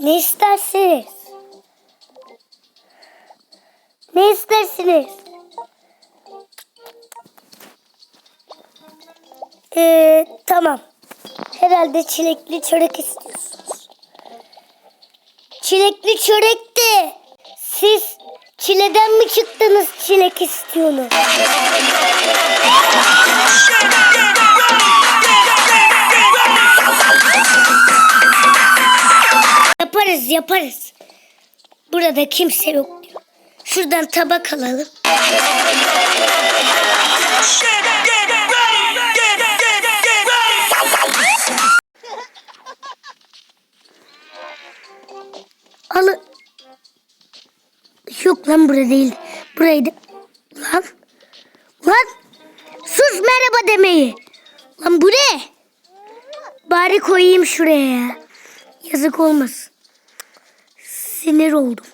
Ne istersiniz? Ne istersiniz? Ee, tamam. Herhalde çilekli çörek istiyorsunuz. Çilekli çörek de siz çileden mi çıktınız çilek istiyorsunuz? Yaparız yaparız. Burada kimse yok diyor. Şuradan tabak alalım. Alın. Yok lan burada değildi. Buraydı. Lan. Lan. Sus merhaba demeyi. Lan bu ne? Bari koyayım şuraya ya. Yazık olmasın. Sinir oldum.